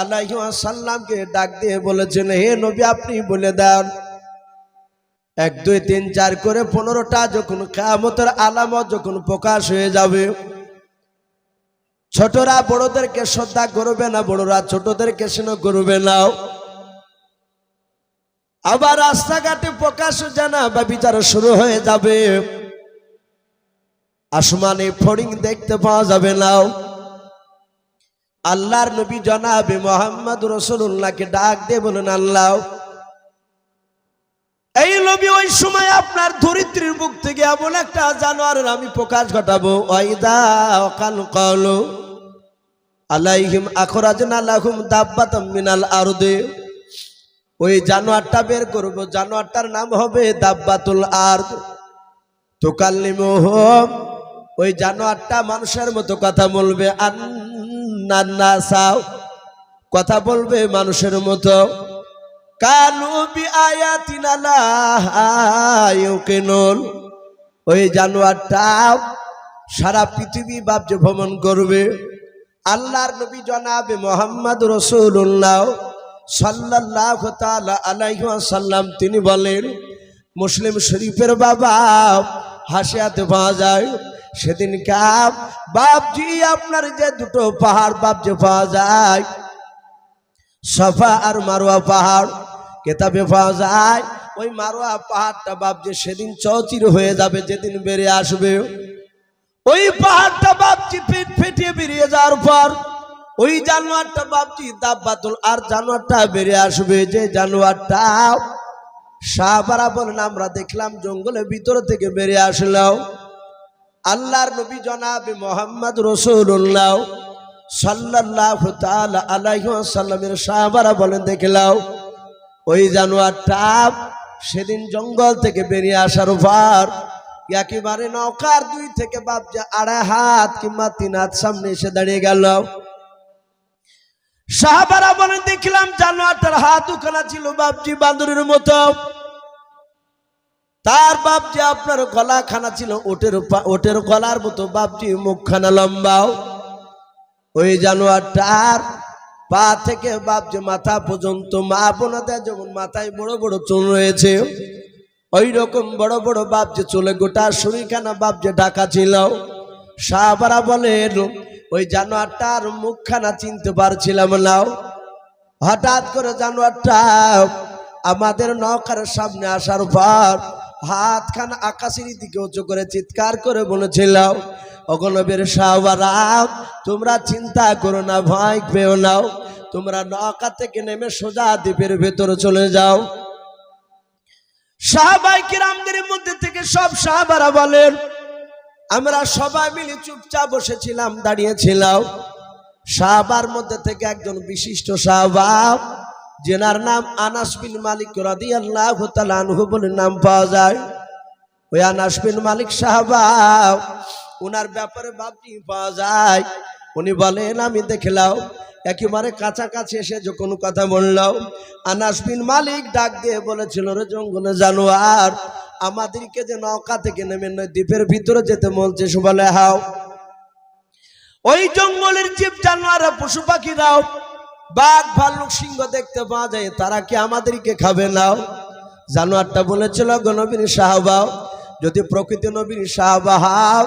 আলাইহি ওয়াসাল্লামকে ডাক দিয়ে বলেছেন, হে নবী, আপনি বলে দেন, এক, দুই, তিন, চার করে পনেরোটা যখন কেয়ামতের আলামত যখন প্রকাশ হয়ে যাবে, ছোটরা বড়দেরকে শ্রদ্ধা করবে না, বড়রা ছোটদেরকে স্নেহ করবে না। আবার রাস্তাঘাটে প্রকাশ জানা বা বিচার শুরু হয়ে যাবে। আসমানে ফড়িং দেখতে পাওয়া যাবে না। আল্লাহর নবী জনাবে মোহাম্মদ রসুল্লাহকে ডাক দিয়ে বলেন, আল্লাহ, এই নবী ওই সময় আপনার ধরিত্রীর বুক থেকে এমন একটা জানোয়ারের আমি প্রকাশ ঘটাবো। ওয়াইদা অকাল কলো আলাইহিম আখরাজন আলাহুম দাব্বাতাম মিনাল আরদে। ওই জানোয়ারটা বের করব। জানোয়ারটার নাম হবে দাব্বাতুল আরদ। তুকাল্লিমুহুম। ওই জানোয়ারটা মানুষের মতো কথা বলবে। আন্নাসাও কথা বলবে মানুষের মতো। কানু বি আয়াতিনা লা ইউকিনুন। ওই জানোয়ারটা সারা পৃথিবী বাব্য ভ্রমণ করবে। আল্লাহর নবী জনাবে মোহাম্মদ রসুল্লাহ সাল্লাহ ওয়াসাল্লাম। তিনি বলেন, মুসলিম শরীফের বাবা হাসিয়াতে পাওয়া যায়। সেদিন কাপ বাপজি, আপনার যে দুটো পাহাড় বাপজি পাওয়া যায়, সফা আর মারোয়া পাহাড়, কেতাবে পাওয়া যায়, ওই মারোয়া পাহাড়টা বাপজি সেদিন চৌচির হয়ে যাবে, যেদিন বেরিয়ে আসবে। ওই পাহাড়টা বাপজি পেট ফেটিয়ে বেরিয়ে যাওয়ার পর, ওই জানোয়ারটা বাপজি দাব্বাতুল আর জানোয়ারটা বেরিয়ে আসবে, যে জানোয়ারটা সাহাবারা বলেন আমরা দেখলাম জঙ্গলের ভিতর থেকে বেরিয়ে আসলাম আল্লাহর নবী জনাবে মোহাম্মদ রসুল্লাহ সাল্লাহ ওয়াসাল্লামের সাহাবারা বলেন দেখলাম ওই জানোয়ারটা সেদিন জঙ্গল থেকে বেরিয়ে আসার পর একেবারে নৌকার দুই থেকে বাপজা আড়াই হাত কিংবা তিন হাত সামনে এসে দাঁড়িয়ে গেল। সাহাবারা বলেন, দেখলাম জানোয়ারটার হাত উখানা ছিল বাপজি বান্দরের মতো। তার বাপজি আপনার গলা খানা ছিল ওটের ওটের গলার মতো, বাপজি মুখখানা লম্বাও ওই জানোয়ারটার পা থেকে বাপজি মাথা পর্যন্ত, মা বোনাদের যেমন মাথায় বড় বড় চুল রয়েছে ওই রকম বড় বড় বাপজি চলে গোটা শরীরখানা বাপজি ঢাকা ছিল। সাহাবারা বলেন, ওই জানোয়ারটার মুখখানা চিনতে পারছিলাম না। হঠাৎ করে জানোয়ারটা আমাদের নৌকার সামনে আসার পর হাতখান আকাশের দিকে উঁচু করে চিৎকার করে বলেছিল অগণবের সাহবারা তোমরা চিন্তা করো না, ভয় পেও নাও তোমরা নৌকা থেকে নেমে সোজা দ্বীপের ভেতরে চলে যাও। সাহাবাই কিরামদের মধ্যে থেকে সব সাহাবারা বলেন, আমরা সবাই মিলে চুপচাপ বসেছিলাম, দাঁড়িয়েছিলাম। সাহাবার মধ্যে থেকে একজন বিশিষ্ট সাহাবা যেনার নাম আনাস বিন মালিক রাদি আল্লাহ বলে নাম পাওয়া যায়। ওই আনাস বিন মালিক সাহাবা ওনার ব্যাপারে বাপটি পাওয়া যায়। উনি বলেন, আমি দেখলাম, একেবারে কাছাকাছি এসে যখন কথা বললাম আনাস বিন মালিক ডাক দিয়ে বলেছিল, রে জঙ্গলে জানোয়ার, আমাদেরকে যে নৌকা থেকে নেমে নয় দ্বীপের ভিতরে যেতে বলছে বলে হাও। ওই জঙ্গলের জীব জানোয়ার পশু পাখিরাও বাঘ ভাল্লুক সিংহ দেখতে পাওয়া যায়, তারা কি আমাদেরকে খাবে নাও জানোয়ারটা বলেছিল গণবীর সাহাবাও যদি প্রকৃতি নবীর সাহাবাহাও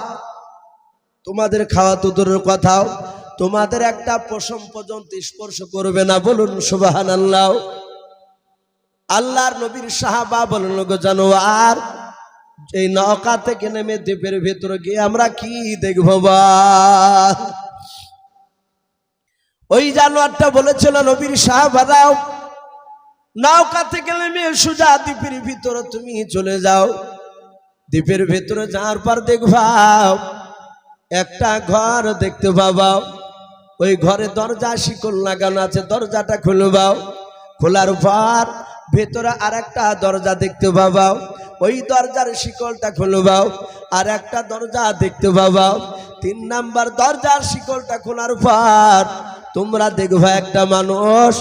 তোমাদের খাওয়া তো দূরের কথাও তোমাদের একটা পশম পর্যন্ত স্পর্শ করবে না। বলুন সুবাহান আল্লাহ আল্লাহর নবীর সাহাবা বলেন, গো জানোয়ার এই নৌকা থেকে নেমে দ্বীপের ভেতরে গিয়ে আমরা কি দেখব বা? ওই জানোয়ারটা বলেছিল, নবীর সাহাবারাও নৌকা থেকে নেমে সোজা দ্বীপের ভিতরে তুমি চলে যাও। দ্বীপের ভেতরে যাওয়ার পর দেখবা, একটা ঘর দেখতে পাবাও ওই ঘরে দরজা শিকল লাগানো আছে, দরজাটা খুলবাও খোলার পর ভেতরে আর একটা দরজা দেখতে পাবাও ওই দরজার শিকলটা খুলবাও আর একটা দরজা দেখতে পাবাও তিন নাম্বার দরজার শিকলটা খোলার পর তোমরা দেখবা একটা মানুষ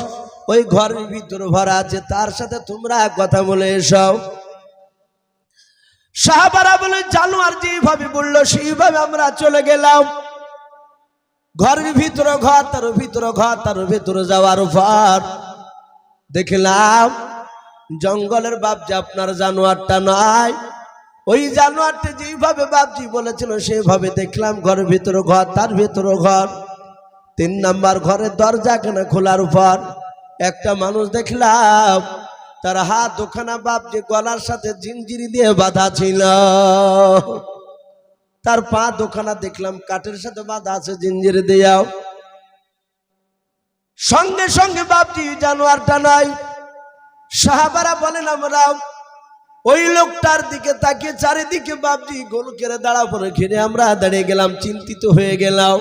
ওই ঘরের ভিতরে ভরা আছে, তার সাথে তোমরা এক কথা বলে এসো। সাহাবারা বলে, জানোয়ার যেভাবে বলল, সেইভাবে আমরা চলে গেলাম। ঘরের ভিতরে ঘর, তার ভিতরে ঘর, তার ভিতরে যাওয়ার পর দেখলাম, জঙ্গলের বাপজি আপনার জানোয়ারটা নয় ওই জানোয়ারটা যেইভাবে বাপজি বলেছিল সেভাবে দেখলাম ঘরের ভিতরে ঘর, তার ভিতরে ঘর। তিন নাম্বার ঘরের দরজা কেন খোলার পর একটা মানুষ দেখলাম, তার হাত ওখানা বাপজি গলার সাথে জিঞ্জিরি দিয়ে বাঁধা ছিল। তার পা দোকানা দেখলাম, কাঠের সাথে বাঁধা আছে জিঞ্জিরে দিয়াও। সঙ্গে সঙ্গে বাপজি জানোয়ারটা নাই সাহাবারা বলেন, আমরা ওই লোকটার দিকে তাকিয়ে চারিদিকে বাপজি গোল কেড়ে দাঁড়া পরে ঘিরে আমরা দাঁড়িয়ে গেলাম, চিন্তিত হয়ে গেলাম।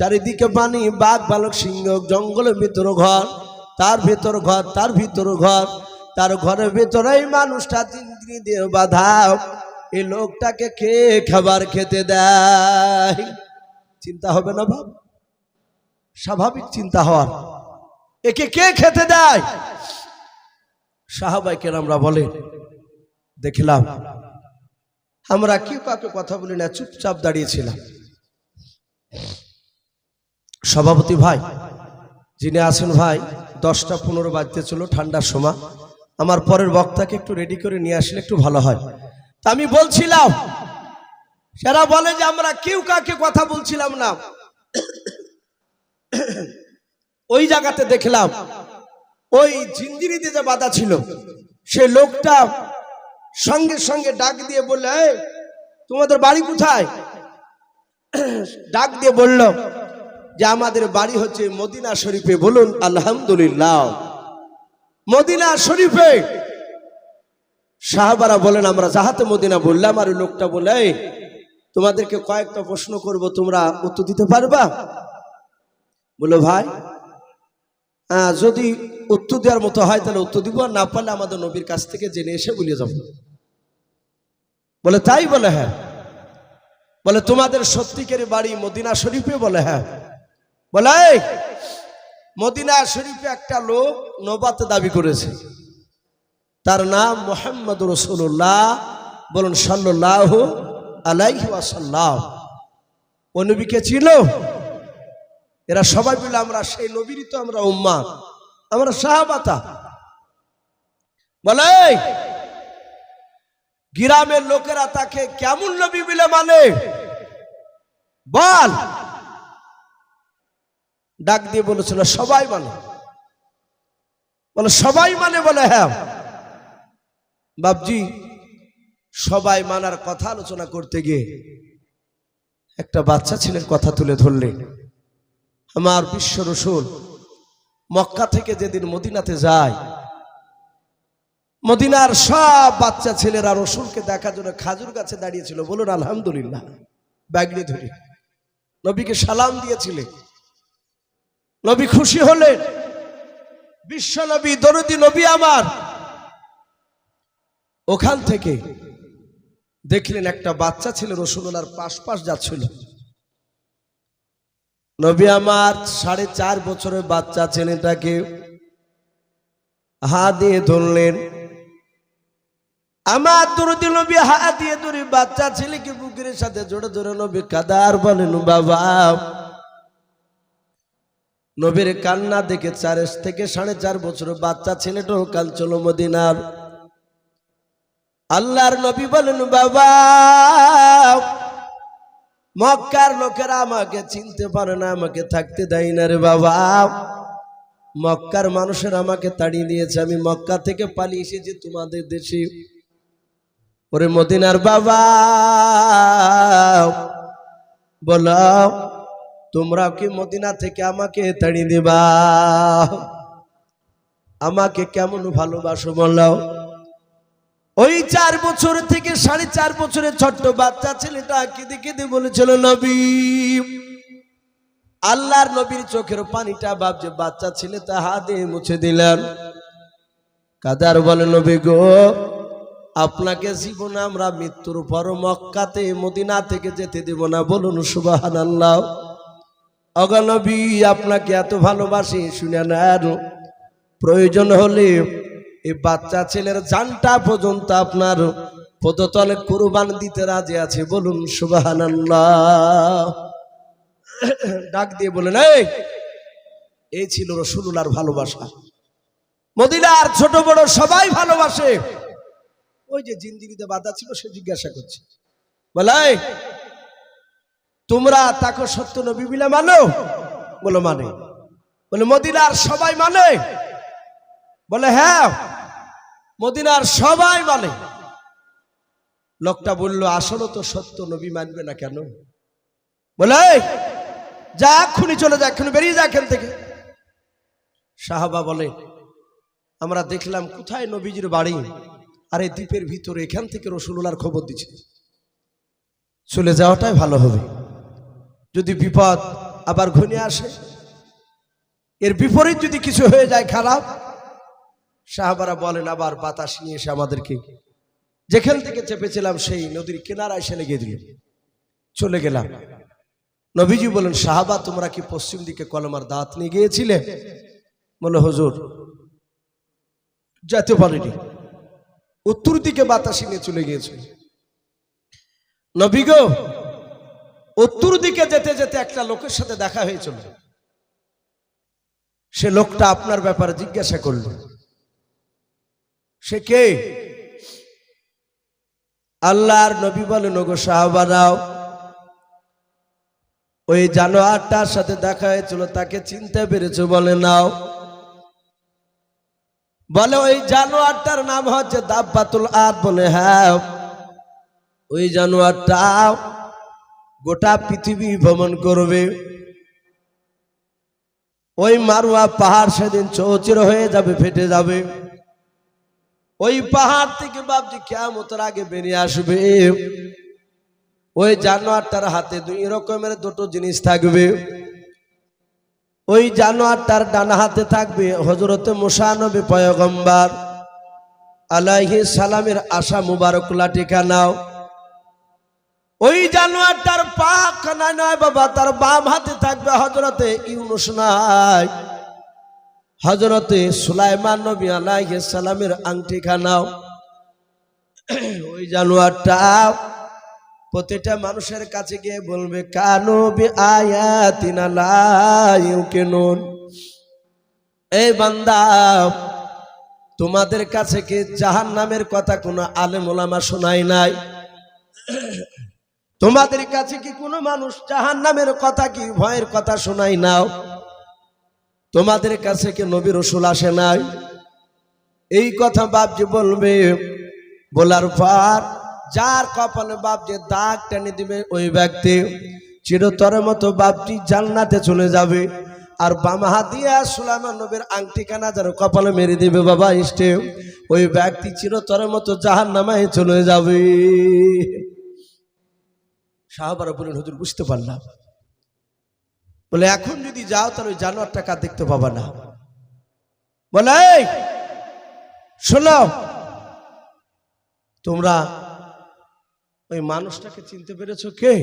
চারিদিকে পানি, বাঘ, বালক, সিংহ, জঙ্গলের ভিতর ঘর, তার ভিতর ঘর, তার ভিতর ঘর, তার ঘরের ভিতরে এই মানুষটা তিন দিয়ে বাধা। এই লোকটাকে কে খাবার খেতে দেয়? চিন্তা হবে না ভাব স্বাভাবিক চিন্তা হওয়ার। একে কে খেতে দেয়? সাহাবাইকে আমরা বলে, দেখলাম, আমরা কেউ কাউকে কথা বলি না, চুপচাপ দাঁড়িয়েছিলাম সভাপতি ভাই যিনি আছেন ভাই দশটা পনেরো বাজতে চলো ঠান্ডার সময়। আমার পরের বক্তাকে একটু রেডি করে নিয়ে আসলে একটু ভালো হয়। তা আমি বলছিলাম সেরা বলে যে আমরা কেউ কাকে কথা বলছিলাম না। ওই জায়গাতে দেখলাম ওই ঝিঞ্জিরিতে যে বাধা ছিল সে লোকটা সঙ্গে সঙ্গে ডাক দিয়ে বললে "এই, তোমাদের বাড়ি কোথায়? ডাক দিয়ে বলল যে আমাদের বাড়ি হচ্ছে মদিনা শরীফে, বলুন, আলহামদুলিল্লাহ। মদিনা শরীফে সাহাবারা বলেন, আমরা যাহাতে মদিনা বললাম, আর লোকটা বলে তোমাদেরকে কয়েকটা প্রশ্ন করব, তোমরা উত্তর দিতে পারবা? বলো, ভাই যদি উত্তর দেওয়ার মতো হয়, তাহলে উত্তর দিব না পারলে আমাদের নবীর কাছ থেকে জেনে এসে বলিয়ে যাব। বলে, তাই বলে হ্যাঁ। বলে, তোমাদের সত্যিকের বাড়ি মদিনা শরীফে? বলে হ্যাঁ। বলে মদিনা শরীফে একটা লোক নবাতে দাবি করেছে। তার নাম মোহাম্মদ রসুল্লাহ বলুন সাল্লাহ আলাইহি ওয়াসাল্লাম। ও নবীকে ছিল এরা সবাই মিলে আমরা সেই নবীরই তো আমরা উম্মা আমরা সাহাবাতা। বলে "এই, গ্রামের লোকেরা তাকে কেমন নবী বলে মানে? বল। ডাক দিয়ে বলেছিল, সবাই মানে। বলে, সবাই মানে বলে হ্যাঁ। বাবজি সবাই মানার কথা আলোচনা করতে গিয়ে একটা বাচ্চা ছেলের কথা তুলে ধরলেন আমার বিশ্ব রসুল মক্কা থেকে যেদিন মদিনাতে যায়, মদিনার সব বাচ্চা ছেলেরা রসুলকে দেখার জন্য খাজুর গাছে দাঁড়িয়েছিল। বলুন, আলহামদুলিল্লাহ। ব্যাগড়ি ধরে। নবীকে সালাম দিয়েছিলেন নবী খুশি হলেন। বিশ্ব নবী, দরদি নবী আমার। ওখান থেকে দেখলেন একটা বাচ্চা ছেলে রসুল্লার পাশ পাশ যাচ্ছিল। নবী আমার সাড়ে চার বছরের বাচ্চা ছেলেটাকে হা দিয়ে ধরলেন। আমার দরদি নবী হা দিয়ে ধরে বাচ্চা ছেলেকে বুকের সাথে জোরে জোরে নবী কাদার বলেন, বাবা নবীর কান্না দেখে চার থেকে সাড়ে চার বছর বাচ্চা ছেলেটাও কাল চলো মদিনার। আল্লাহর নবী বলেন, বাবা, মক্কার লোকেরা আমাকে চিনতে পারে না, আমাকে থাকতে দেয় না রে বাবা। মক্কার মানুষের আমাকে তাড়িয়ে দিয়েছে, আমি মক্কা থেকে পালিয়ে এসেছি তোমাদের দেশে। ওরে মদিনার বাবা, বলো তোমরা কি মদিনা থেকে আমাকে তাড়িয়ে দিবা? আমাকে কেমন ভালোবাসো বলো? ওই চার বছর থেকে সাড়ে চার বছরের ছোট্ট বাচ্চা ছেলেটা কেঁদে কেঁদে বলেছিল, নবী, আল্লাহর নবীর চোখের পানিটা বাপ যে বাচ্চা ছেলে তা হাতে মুছে দিলেন। কাদার বলে, নবী গো, আপনাকে জীবনে আমরা মৃত্যুর পর মক্কাতে, মদিনা থেকে যেতে দেব না। বলুন সুবাহান আল্লাহ অগনবী আপনাকে এত ভালোবাসি শুনে নেন। প্রয়োজন হলে এই বাচ্চা ছেলের জানটা পর্যন্ত আপনার পদতলে কুরবান দিতে রাজি আছে বলুন সুবাহান ডাক দিয়ে বলেন এই এই ছিল রসুল্লার ভালোবাসা। মদিনার ছোট বড় সবাই ভালোবাসে। ওই যে জিন্দিগিতে বাধা ছিল সে জিজ্ঞাসা করছে। বলে "এই, তোমরা তাকে সত্য নবী বিলা মানো? বলো মানে। বলে মদিনার সবাই মানে? বলে হ্যাঁ মদিনার সবাই মানে। লোকটা বলল আসলে তো সত্য নবী মানবে না কেন? বলে "এই, যা এক্ষুনি চলে যা এক্ষুনি বেরিয়ে যা এখান থেকে। সাহাবা বলে আমরা দেখলাম কোথায় নবীজির বাড়ি? আর এই দ্বীপের ভিতরে। এখান থেকে রসুল্লার খবর দিচ্ছে। চলে যাওয়াটাই ভালো হবে। যদি বিপদ আবার ঘনিয়ে আসে, এর বিপরীত যদি কিছু হয়ে যায় খারাপ, সাহাবারা বলেন, আবার বাতাস নিয়ে এসে আমাদেরকে যেখান থেকে চেপেছিলাম, সেই নদীর কিনারায় এসে লেগে দিল। চলে গেলাম। নবীজি বলেন, সাহাবা, তোমরা কি পশ্চিম দিকে কলমার দাঁত নিয়ে গিয়েছিলে? বলে, হজুর, যেতে পারিনি। উত্তর দিকে বাতাসি নিয়ে চলে গিয়েছে। নবী গো উত্তর দিকে যেতে যেতে একটা লোকের সাথে দেখা হয়েছিল সে লোকটা আপনার ব্যাপারে জিজ্ঞাসা করল, সে কে? আল্লাহর নবী বলেন, ওগো সাহাবারাও, ওই জানোয়ারটার সাথে দেখা হয়েছিল তাকে চিনতে পেরেছ বলে নাও। বলে, ওই জানোয়ারটার নাম হচ্ছে দাব্বাতুল আদ বলে হ্যাঁ ওই জানোয়ারটা গোটা পৃথিবী ভ্রমণ করবে। ওই মারুয়া পাহাড় সেদিন চৌচির হয়ে যাবে, ফেটে যাবে। ওই পাহাড় থেকে বাপজি কেমতের আগে বেরিয়ে আসবে। ওই জানোয়ারটার হাতে দুই রকমের দুটো জিনিস থাকবে। ওই জানোয়ারটার ডানা হাতে থাকবে হজরতে মুসানবী পয়গম্বার। আলাইহি সালামের আশা মুবারক লাটিকা নাও ওই জানোয়ারটার পা কানায় নয় বাবা, তার বাম হাতে থাকবে হজরতে ইউনুস নাই। হজরতে সুলাইমান নবী আলাইহি সালামের আংটি খানাও ওই জানোয়ারটা প্রতিটা মানুষের কাছে গিয়ে বলবে, কানো বি আয়াতিনা লা ইউকিনুন। এই বান্দা, তোমাদের কাছে কি জাহান নামের কথা কোনো আলেম ওলামা শোনায় নাই? তোমাদের কাছে কি কোনো মানুষ জাহান নামের কথা কি ভয়ের কথা শোনাই নাও? তোমাদের কাছে কি নবীর রসুল আসে নাই? এই কথা বাপজি বলবে, বলার পর যার কপালে বাপ যে দাগ টেনে দিবে ওই ব্যক্তি চিরতরের মতো বাপটি জান্নাতে চলে যাবে। আর বাম হাত দিয়া সুলাইমান নবীর আংটি কানা যেন কপালে মেরে দিবে, বাবা, ইষ্টে। ওই ব্যক্তি চিরতরের মতো জাহান নামায় চলে যাবে। সাহাবারা বলেন হুজুর বুঝতে পারলাম। বলে এখন যদি যাও তাহলে জানোয়ার টাকা দেখতে পাবা না? বলে "এই, শোনো তোমরা ওই মানুষটাকে চিনতে পেরেছ কে?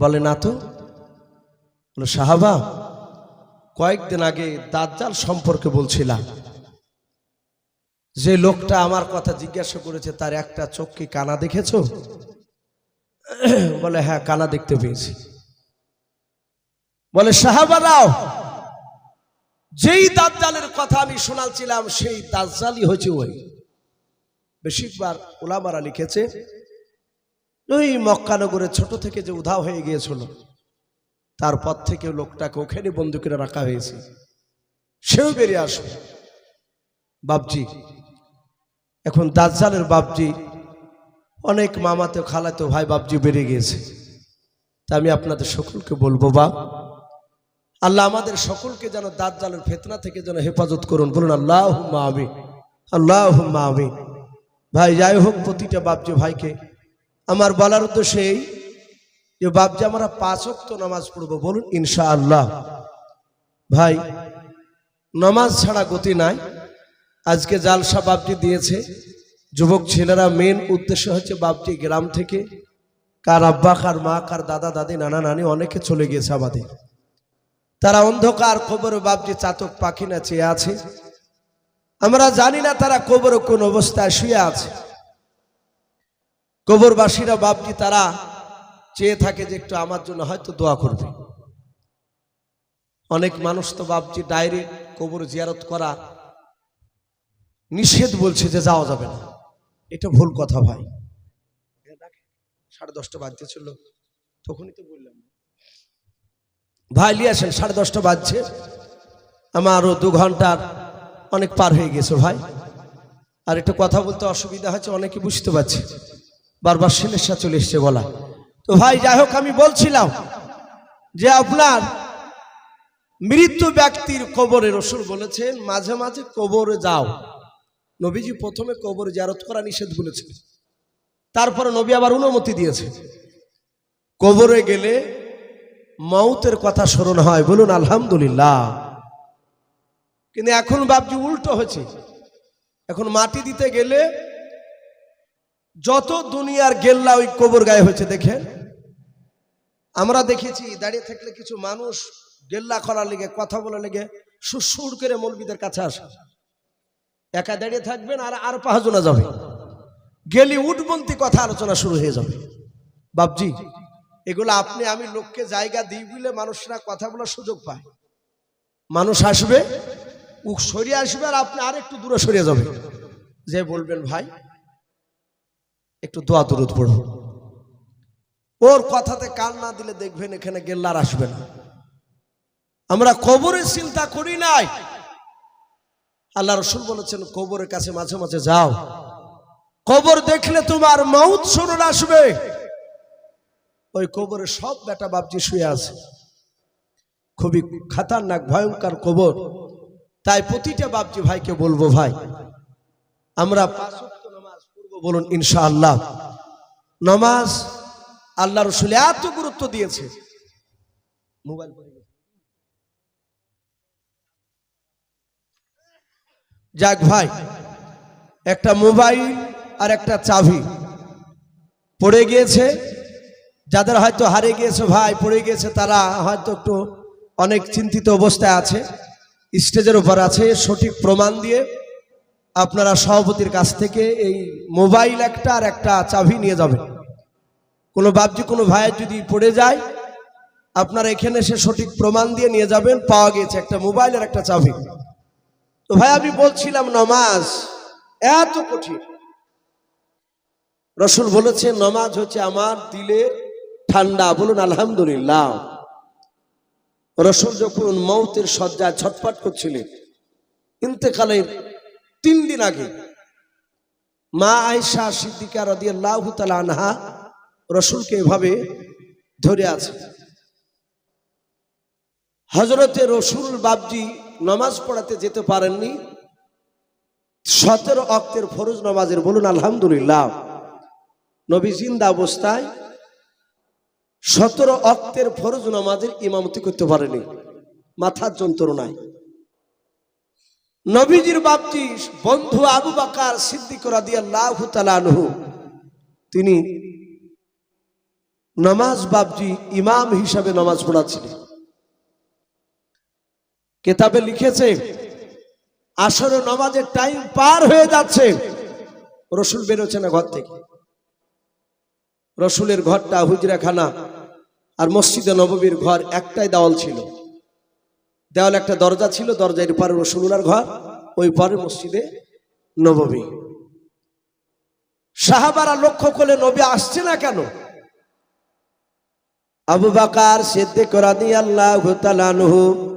বলে না তো। বলে সাহাবা কয়েকদিন আগে দাজ্জাল সম্পর্কে বলছিলাম। যে লোকটা আমার কথা জিজ্ঞাসা করেছে তার একটা চোখ কি কানা দেখেছ? বলে হ্যাঁ কানা দেখতে পেয়েছি। বলে, সাহাবারাও, যেই দাজ্জালের কথা আমি শোনাচ্ছিলাম, সেই দাজ্জালই হয়েছে ওই। বেশিরভাগ ওলামারা লিখেছে, ওই মক্কানগরে ছোট থেকে যে উধাও হয়ে গিয়েছিল, তারপর থেকে লোকটাকে ওখানে বন্দুকেরা রাখা হয়েছে। সেও বেরিয়ে আসবে। বাপজি, এখন দাজ্জালের বাপজি অনেক মামাতে, খালাতে ভাই, বাপজি বেড়ে গিয়েছে। তা আমি আপনাদের সকলকে বলব, বাপ, আল্লাহ আমাদের সকলকে যেন দাঁত জালের ফেতনা থেকে যেন হেফাজত করুন। বলুন আল্লাহ আমি আল্লাহ আমি ভাই, যাই হোক, প্রতিটা বাপজি ভাইকে। আমার বলার উদ্দেশ্য এই যে, বাপজি আমরা পাঁচ ওয়াক্ত নামাজ পড়ব, বলুন ইনশা আল্লাহ ভাই, নামাজ ছাড়া গতি নাই। আজকে জালসা বাপজি দিয়েছে। যুবক ছেলেরা মেন উদ্দেশ্য হচ্ছে বাপজি গ্রাম থেকে, কার আব্বা, কার মা, কার দাদা, দাদি, নানা, নানি, অনেকে চলে গিয়েছে আমাদের তারা অন্ধকার, কবর বাপজি চাতক পাখি না চেয়ে আছে। আমরা জানি না তারা কবর কোন অবস্থায় শুয়ে আছে। কবরবাসীরা বাপজি তারা চেয়ে থাকে যে একটু আমার জন্য হয়তো দোয়া করবে। অনেক মানুষ তো বাপজি ডাইরেক্ট কবর জিয়ারত করা নিষেধ বলছে যে যাওয়া যাবে না। এটা ভুল কথা ভাই। সাড়ে দশটা বাজতে ছিল। তখনই তো বললাম। ভাই নিয়ে আসেন সাড়ে দশটা বাজছে। আমারও দু ঘণ্টার অনেক পার হয়ে গেছে ভাই। আর একটু কথা বলতে অসুবিধা হচ্ছে অনেকে বুঝতে পারছে। বারবার শিলেসা চলে এসছে বলা তো ভাই যাই হোক আমি বলছিলাম যে আপনার মৃত্যু ব্যক্তির কবরে রসুল বলেছেন মাঝে মাঝে কবরে যাও। নবীজি প্রথমে কবর জারত করা নিষেধ বলেছেন। তারপরে নবী আবার অনুমতি দিয়েছে। কবরে গেলে মাউতের কথা স্মরণ হয়, বলুন আলহামদুলিল্লাহ। কিন্তু এখন বাপজি উল্টো হয়েছে। এখন মাটি দিতে গেলে যত দুনিয়ার গেল্লা ওই কবর গায়ে হয়েছে, দেখেন। আমরা দেখেছি, দাঁড়িয়ে থাকলে কিছু মানুষ গেল্লা করার লেগে, কথা বলার লেগে সুসুর করে মৌলবীদের কাছে আসে। একা দাঁড়িয়ে থাকবেন আর আর পাহাজনা যাবে। গেলি উঠবন্তি কথা আলোচনা শুরু হয়ে যাবে। বাপজি, এগুলো আপনি আমি লোককে জায়গা দিই বলে মানুষরা কথা বলার সুযোগ পায়। মানুষ আসবে উক সরিয়ে আসবে আর আপনি আর একটু দূরে সরিয়ে যাবে। যে বলবেন, ভাই, একটু দোয়া দূরত পড়ো। ওর কথাতে কান না দিলে দেখবেন এখানে গেল্লার আসবে না। আমরা কবরের চিন্তা করি নাই। আল্লাহ রসুল বলেছেন, কবরের কাছে মাঝে মাঝে যাও। কবর দেখলে তোমার মৌত স্মরণ আসবে। ওই কবরে সব বেটা বাপজি শুয়ে আছে। খুবই খাতারনাক, ভয়ঙ্কর কবর। তাই প্রতিটা বাপজি ভাইকে বলব, ভাই, আমরা বলুন ইনশাআল্লাহ। নামাজ আল্লাহ রসুল এত গুরুত্ব দিয়েছে। মোবাইল পড়ে গেছে। যাক ভাই, একটা মোবাইল আর একটা চাবি। পড়ে গিয়েছে, যাদের হয়তো হারে গিয়েছে ভাই, পড়ে গিয়েছে, তারা হয়তো একটু অনেক চিন্তিত অবস্থায় আছে। স্টেজের উপর আছে, সঠিক প্রমাণ দিয়ে আপনারা সভাপতির কাছ থেকে এই মোবাইল একটা আর একটা চাবি নিয়ে যাবেন। কোনো বাবজি কোনো ভাইয়ের যদি পড়ে যায়, আপনারা এখানে এসে সঠিক প্রমাণ দিয়ে নিয়ে যাবেন, পাওয়া গিয়েছে একটা মোবাইল আর একটা চাবি। ভাই, আমি বলছিলাম নমাজ এত কঠিন। রসুল বলেছে নমাজ হচ্ছে আমার দিলের ঠান্ডা। বলুন, আলহামদুলিল্লাহ। রসুল যখন মৌতের শয্যায় ছটফট করছিলেন, ইন্তেকালের তিন দিন আগে, মা আয়সা সিদ্দিকা রদিয়াল্লাহ তালা আনহা রসুলকে এভাবে ধরে আছে হজরতে রসুল বাবজি নামাজ পড়াতে যেতে পারেননি। সতেরো অক্তের ফরজ নামাজের বলুন, আলহামদুলিল্লাহ। নবী জিন্দা অবস্থায় সতেরো অক্তের ফরজ নামাজের ইমামতি করতে পারেনি। মাথার যন্ত্রণায়। নবীজির বাপজি বন্ধু আবু বাকার সিদ্দিক আনহু, তিনি নামাজ বাপজি ইমাম হিসাবে নামাজ পড়াচ্ছিলেন। কেতাবে লিখেছে আসরে নামাজের টাইম পার হয়ে যাচ্ছে। রসুল বেরোচ্ছে না ঘর থেকে। রসুলের ঘরটা হুজরাখানা আর মসজিদে নববীর ঘর একটাই দেওয়াল ছিল। দেওয়াল একটা দরজা ছিল, দরজার পারে রসুলার ঘর, ওই পারে মসজিদে নববী। সাহাবারা লক্ষ্য করলে নবী আসছে না কেন? আবু বাকার সিদ্দিক রাদিয়াল্লাহু তাআলা আনহু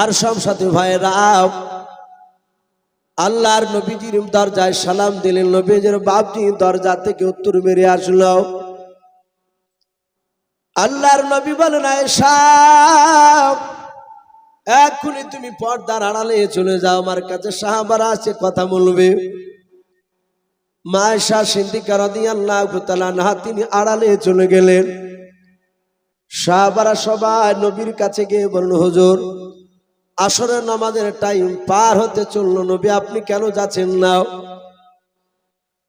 আর সব সাথে ভাইরা আল্লাহর নবীজির দরজায় সালাম দিলেন, নবীজির বাপজি দরজা থেকে উত্তর মেরে আসলো। আল্লাহর নবী বলেন আয়েশা এক্ষুনি তুমি পর্দার আড়ালে চলে যাও, আমার কাছে সাহাবারা আছে, কথা বলবে। মায়েশা সিন্দিকা রাদিয়াল্লাহু তাআলা না তিনি আড়ালে চলে গেলেন। সাহাবারা সবাই নবীর কাছে গিয়ে বলল, হুজুর আসরের নামাজের টাইম পার হতে চলল। নবী, আপনি কেন যাচ্ছেন না?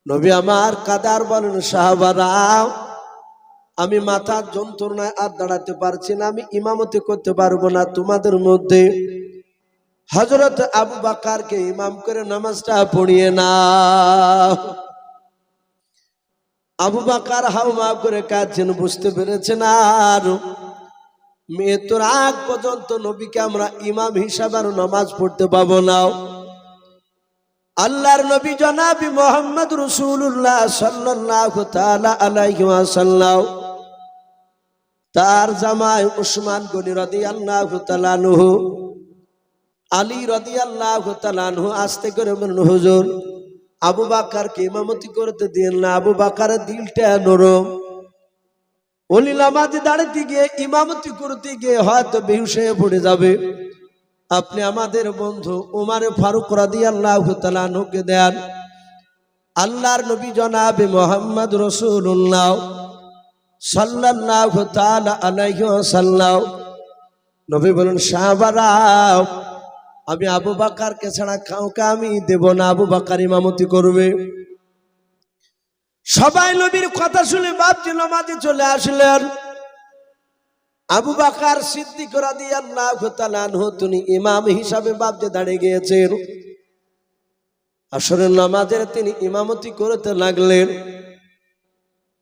নবী আমার কাদার বলেন, সাহাবারা, আমি মাথার যন্ত্রণায় আর দাঁড়াতে পারছি না, আমি ইমামতি করতে পারব না তোমাদের মধ্যে। হজরত আবু বাকারকে ইমাম করে নামাজটা পড়িয়ে না আবু বাকার হাউমা করে কাঁদছেন, বুঝতে পেরেছেন আর মৃত্যুর আগ পর্যন্ত নবীকে আমরা ইমাম হিসাবে আর নামাজ পড়তে পাবো না। আল্লাহর নবী জনাবি মোহাম্মদ রসুল্লাহ ওয়াসাল্লাম, তার জামাই উসমান গনি রাদিয়াল্লাহু তাআলা আনহু, আলী রাদিয়াল্লাহু তাআলা আনহু আস্তে করে হুজুর, আবু বাকারকে ইমামতি করতে দিন না, আবু বাকারের দিলটা নরম। অলি নামাজে দাঁড়াতে গিয়ে ইমামতি করতে গিয়ে হয়তো হয়ে পড়ে যাবে। আপনি আমাদের বন্ধু উমারে ফারুক রাদি আল্লাহ তালুকে দেন। আল্লাহর নবী জনাবে মোহাম্মদ রসুল্লাহ সাল্লাহ সাল্লাহ নবী বলুন শাহবারাও আমি আবু বাকারকে ছাড়া কাউকে আমি দেব না। আবু বাকার ইমামতি করবে। সবাই নবীর কথা শুনে বাপজি নামাজে চলে আসলেন। আবু বাকার সিদ্দিক রাদিয়াল্লাহু তিনি ইমাম হিসাবে বাপজে দাঁড়িয়ে গিয়েছেন। আসরের নামাজের তিনি ইমামতি করতে লাগলেন।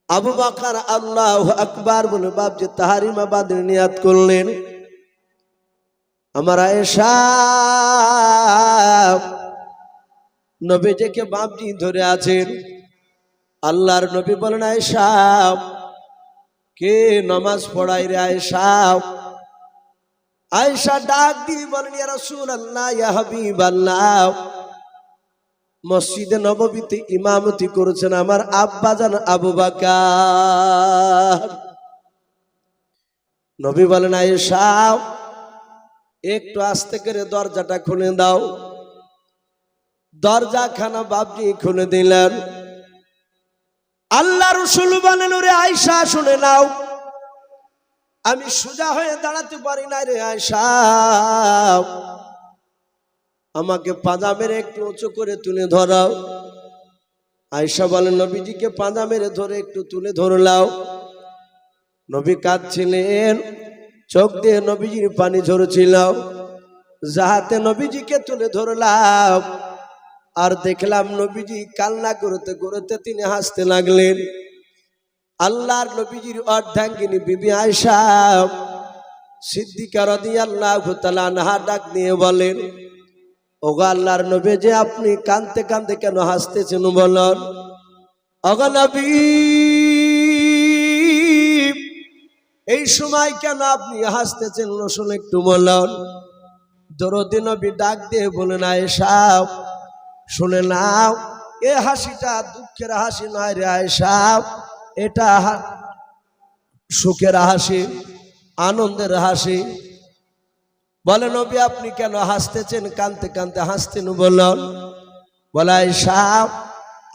আবু বাকার আল্লাহ আকবার বলে বাপজে তাহারিমা বাদের নিয়াত করলেন। আমার আয়েশা, নবীজিকে বাপজি ধরে আছেন। আল্লাহর নবী বলেন, আয়েশা, কে নমাজ পড়াই রে আয়েশা? আয়সা ডাক দিয়ে বলেন, ইয়া রাসূলুল্লাহ, ইয়া হাবিবাল্লাহ, মসজিদে নববীতে ইমামতি করেছেন আমার আব্বা আব্বাজান আবু বাকার। নবী বলেন, আয়েশা, একটু আস্তে করে দরজাটা খুলে দাও। দরজা খানা বাবজি খুলে দিলেন। আল্লাহ রসুল বলেন রে আয়সা শুনে নাও। আমি সোজা হয়ে দাঁড়াতে পারি না রে আয়সা আমাকে পাঁজা মেরে একটু উঁচু করে তুলে ধরাও। আয়সা বলেন, নবীজিকে পাঁজা মেরে ধরে একটু তুলে ধরলাও নবী কাঁদছিলেন, চোখ দিয়ে নবীজির পানি ঝরছিল। যাহাতে নবীজিকে তুলে ধরলাম আর দেখলাম নবীজি কান্না করতে করতে তিনি হাসতে লাগলেন। আল্লাহর নবীজির অর্ধাঙ্গিনী বিবি আয়সা সিদ্দিকা রদি আল্লাহ ডাক নিয়ে বলেন, ওগো আল্লাহর নবী, যে আপনি কানতে কানতে কেন হাসতেছেন বলন? নবী, এই সময় কেন আপনি হাসতেছেন? রসুন একটু বলন। দরদি নবী ডাক দিয়ে বলেন, আয়েশা শুনে নাও, এ হাসিটা দুঃখের হাসি নয় রে আয়েশা। এটা সুখের হাসি, আনন্দের হাসি। বলেন নবী, আপনি কেন হাসতেছেন? কানতে কানতে হাসতেন বলল, বলে, আয়েশা,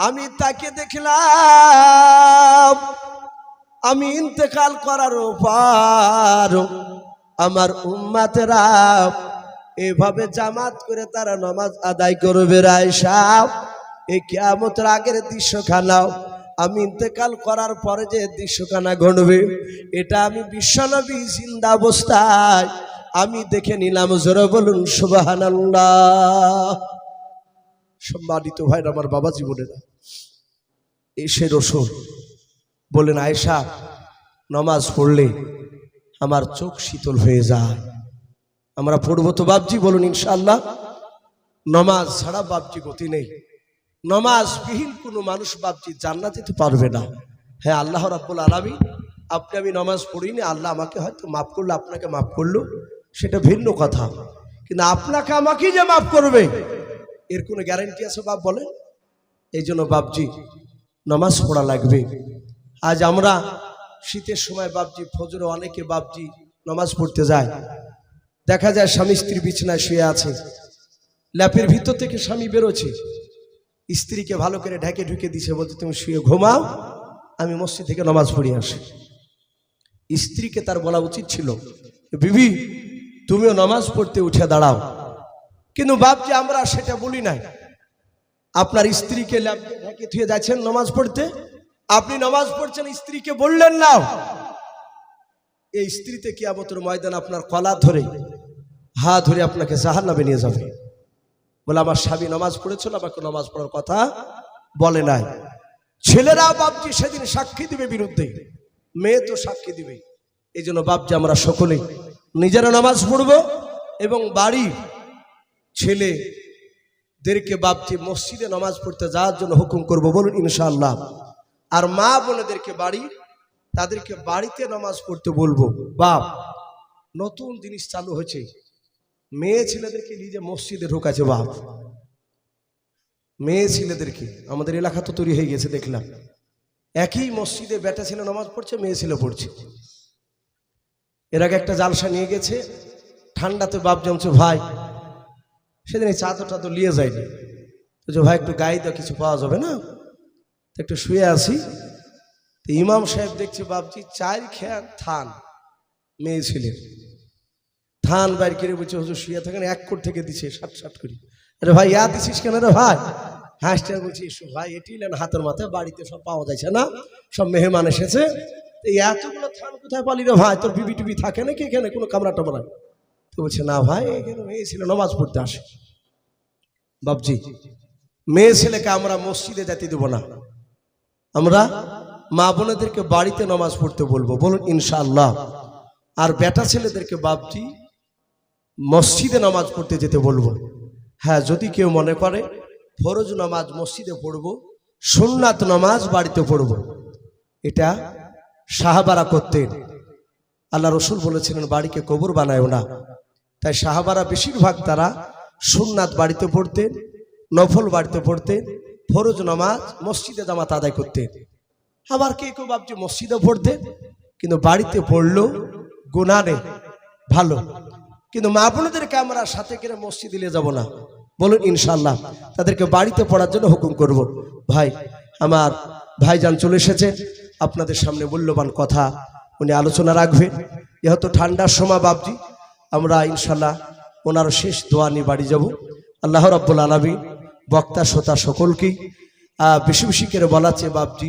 আমি তাকে দেখলাম, আমি ইন্তেকাল করার পর আমার উম্মাতেরা এভাবে জামাত করে তারা নামাজ আদায় করবে রায় সাহ এই কেয়ামতের আগের দৃশ্যখানাও আমি ইন্তেকাল করার পরে যে দৃশ্যখানা ঘটবে, এটা আমি বিশ্বনবী জিন্দা অবস্থায় আমি দেখে নিলাম, জোরে বলুন সুবাহান সম্মানিত ভাই আমার বাবা জীবনেরা এই সে রসুন বললেন আয়েশা, নমাজ পড়লে আমার চোখ শীতল হয়ে যায়। আমরা পড়ব তো বাবজি বলুন ইনশাল্লাহ নমাজ ছাড়া বাবজি গতি নেই। নমাজ বিহীন কোনো মানুষ বাবজি জান্নাত দিতে পারবে না। হ্যাঁ আল্লাহ রাব্বুল আলামী আপনি আমি নমাজ পড়িনি, আল্লাহ আমাকে হয়তো মাফ করল, আপনাকে মাফ করল, সেটা ভিন্ন কথা। কিন্তু আপনাকে আমাকেই যে মাফ করবে, এর কোনো গ্যারেন্টি আছে বাপ বলেন? এই জন্য বাবজি নামাজ পড়া লাগবে। আজ আমরা শীতের সময় বাবজি ফজরে অনেকে বাবজি নামাজ পড়তে যায়। দেখা যায় স্বামী স্ত্রী বিছানায় শুয়ে আছে। ল্যাপের ভিতর থেকে স্বামী বেরোচ্ছে। স্ত্রীকে ভালো করে ঢেকে ঢুকে দিছে, বলছে, তুমি শুয়ে ঘুমাও, আমি মসজিদ থেকে নামাজ পড়ে আসি। স্ত্রীকে তার বলা উচিত ছিল, বিবি, তুমিও নামাজ পড়তে উঠে দাঁড়াও। কিন্তু বাপজি, আমরা সেটা বলি নাই। আপনার স্ত্রীকে ল্যাপটে ঢেকে থুয়ে যাচ্ছেন নামাজ পড়তে? আপনি নামাজ পড়ছেন, স্ত্রীকে বললেন না এই স্ত্রীতে কিয়ামতের ময়দান আপনার কলা ধরে। হা ধরে আপনাকে জাহান্নামে নিয়ে যাবে। বলে, আমার স্বামী নামাজ পড়েছিল, আমাকে নামাজ পড়ার কথা বলে নাই। ছেলেরা বাপজি সেদিন সাক্ষী দিবে বিরুদ্ধে। মেয়ে তো সাক্ষী দিবে এই জন্য বাপজি আমরা সকলে নিজেরা নামাজ পড়ব এবং বাড়ির ছেলেদেরকে বাপজি মসজিদে নামাজ পড়তে যাওয়ার জন্য হুকুম করব বলুন, ইনশাআল্লাহ। আর মা বোনেদেরকে বাড়ি, তাদেরকে বাড়িতে নামাজ পড়তে বলব। বাপ, নতুন জিনিস চালু হয়েছে। মেয়ে ছেলেদেরকে নিজে মসজিদে ঢোকাছে বাপ মেয়ে ছেলেদেরকে, আমাদের এলাকা তো তৈরি হয়ে গেছে, দেখলাম। একই মসজিদে বেটা ছেলে নামাজ পড়ছে, মেয়ে ছেলে পড়ছে। এর আগে একটা জালসা নিয়ে গেছে, ঠান্ডাতে বাপ জমছে ভাই, সেদিন এই চাদর টাদর নিয়ে যায়নি। যে ভাই, একটু গায়ে দেওয়া কিছু পাওয়া যাবে না। তো একটু শুয়ে আসি। তো ইমাম সাহেব দেখছে, বাপজি চার খেয়ার থান, মেয়ে ছিলেন থান বাইর করে বলছে, হুজুর শুয়ে থাকেন, এক কোট থেকে দিছে ষাট ষাট করে। আরে ভাই, ইয়া দিছিস কেন রে ভাই? হাঁসটা বলছি, এসো ভাই, এটি নেন, হাতের মাথায় বাড়িতে সব পাওয়া যাচ্ছে না, সব মেহমান এসেছে। এই এতগুলো থান কোথায় পালি রে ভাই? তোর বিবি টিবি থাকে নাকি এখানে? কোনো কামরা টামরা তো বলছে, না ভাই, এখানে মেয়ে ছেলে নামাজ পড়তে আসে। বাবজি মেয়ে ছেলেকে আমরা মসজিদে যেতে দেবো না। আমরা মা বোনেদেরকে বাড়িতে নামাজ পড়তে বলব। বলুন, ইনশাআল্লাহ। আর বেটা ছেলেদেরকে বাপজি মসজিদে নামাজ পড়তে যেতে বলব। হ্যাঁ যদি কেউ মনে করে, ফরজ নামাজ মসজিদে পড়ব, সুন্নাত নামাজ বাড়িতে পড়ব। এটা সাহাবারা করতেন। আল্লাহ রসুল বলেছিলেন, বাড়িকে কবর বানায়ও না। তাই সাহাবারা বেশিরভাগ তারা সুন্নাত বাড়িতে পড়তেন, নফল বাড়িতে পড়তেন, ফরজ নামাজ মসজিদে জামাত আদায় করতেন। আবার কে কেউ ভাবছে মসজিদে পড়তেন, কিন্তু বাড়িতে পড়লেও গুণা নেই, ভালো। কিন্তু মা বোনদেরকে আমরা সাথে করে মসজিদে নিয়ে যাব না। বলুন ইনশাল্লাহ তাদেরকে বাড়িতে পড়ার জন্য হুকুম করব। ভাই, আমার ভাইজান চলে এসেছে। আপনাদের সামনে মূল্যবান কথা উনি আলোচনা রাখবেন যেহেতু ঠান্ডার সময় বাবজি আমরা ইনশাল্লাহ ওনার শেষ দোয়া নিয়ে বাড়ি যাব। আল্লাহ রব্বুল আলমী বক্তা, শ্রোতা সকলকেই বেশি বেশি করে বলা চেয়ে বাবজি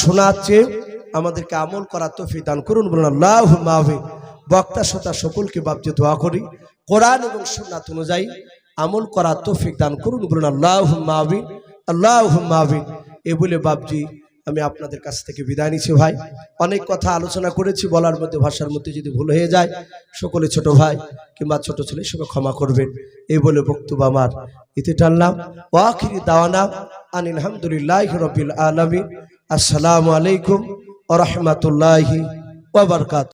শোনার চেয়ে আমাদেরকে আমল করার তৌফিক দান করুন বলুন আল্লাহ মাহবে বক্তা শ্রোতা সকলকে বাবজি দোয়া করি। কোরআন এবং সুন্নাত অনুযায়ী আমল করা তৌফিক দান করুন বলুন আল্লাহ মাহবিন আল্লাহ মাহবিন এ বলে বাবজি আমি আপনাদের কাছ থেকে বিদায় নিচ্ছি ভাই। অনেক কথা আলোচনা করেছি, বলার মধ্যে, ভাষার মধ্যে যদি ভুল হয়ে যায়, সকলে ছোট ভাই কিংবা ছোট ছেলে সঙ্গে ক্ষমা করবেন। এই বলে বক্তব্য আমার। ইতি টানলাম ওয়াখিরি দাওয়ানা আনিল হামদুলিল্লাহ রবিল আলমী আসসালামু আলাইকুম ও রহমতুল্লাহি ওবরকাত